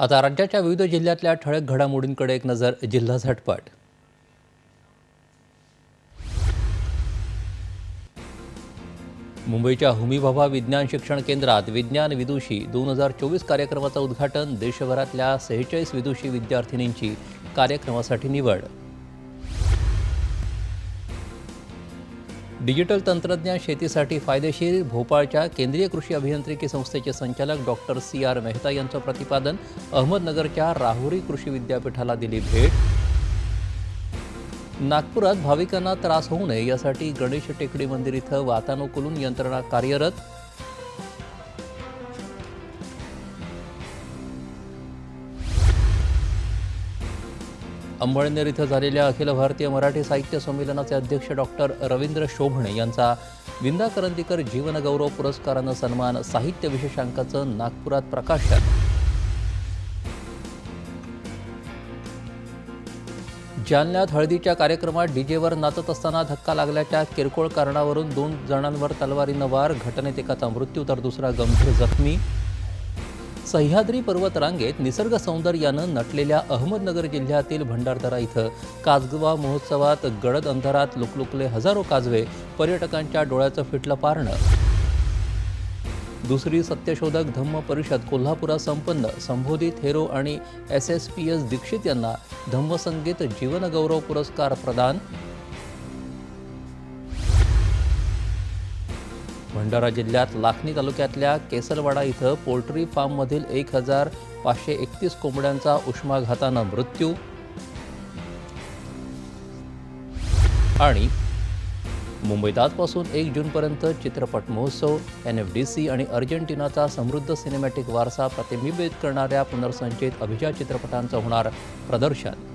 आता राज्याच्या विविध जिल्ह्यातल्या ठळक घडामोडींकडे एक नजर जिल्हा झटपट. मुंबईच्या हुमीभाभा विज्ञान शिक्षण केंद्रात विज्ञान विदुषी दोन हजार चोवीस कार्यक्रमाचं उद्घाटन देशभरातल्या सेहेचाळीस विदुषी विद्यार्थिनींची कार्यक्रमासाठी निवड. डिजिटल तंत्रज्ञान शेतीसाठी फायदेशीर भोपाळच्या केंद्रीय कृषी अभियांत्रिकी संस्थेचे संचालक डॉक्टर सी आर मेहता यांचं प्रतिपादन अहमदनगरच्या राहुरी कृषी विद्यापीठाला दिली भेट. नागपुरात भाविकांना त्रास होऊ नये यासाठी गणेश टेकडी मंदिर इथं वातानुकूलन यंत्रणा कार्यरत अंबळनेर इथं झालेल्या अखिल भारतीय मराठी साहित्य संमेलनाचे अध्यक्ष डॉक्टर रवींद्र शोभणे यांचा विंदा करंदीकर जीवनगौरव पुरस्कारानं सन्मान साहित्य विशेषांकाचं नागपुरात प्रकाशन. जालन्यात हळदीच्या कार्यक्रमात डीजेवर नाचत असताना धक्का लागल्याच्या किरकोळ कारणावरून दोन जणांवर तलवारीनं वार घटनेत एकाचा मृत्यू तर दुसरा गंभीर जखमी सह्याद्री पर्वतरांगेत निसर्ग सौंदर्यानं नटलेल्या अहमदनगर जिल्ह्यातील भंडारदरा इथं काजवा महोत्सवात गडद अंधारात लुकलुकले हजारो काजवे पर्यटकांच्या डोळ्याचं फिटलं पारणं. दुसरी सत्यशोधक धम्म परिषद कोल्हापुरात संपन्न संबोधित हेरो आणि S S P S Dikshit यांना धम्मसंगीत जीवनगौरव पुरस्कार प्रदान भंडारा जिल्ह्यात लाखनी तालुक्यातल्या केसरवाडा इथं पोल्ट्री फार्ममधील एक हजार पाचशे एकतीस कोंबड्यांचा उष्माघातानं मृत्यू. आणि मुंबईत आजपासून एक जूनपर्यंत चित्रपट महोत्सव एन एफ डी सी आणि अर्जेंटिनाचा समृद्ध सिनेमॅटिक वारसा प्रतिबिंबित करणाऱ्या पुनर्संचयित अभिजात चित्रपटांचं होणार प्रदर्शन.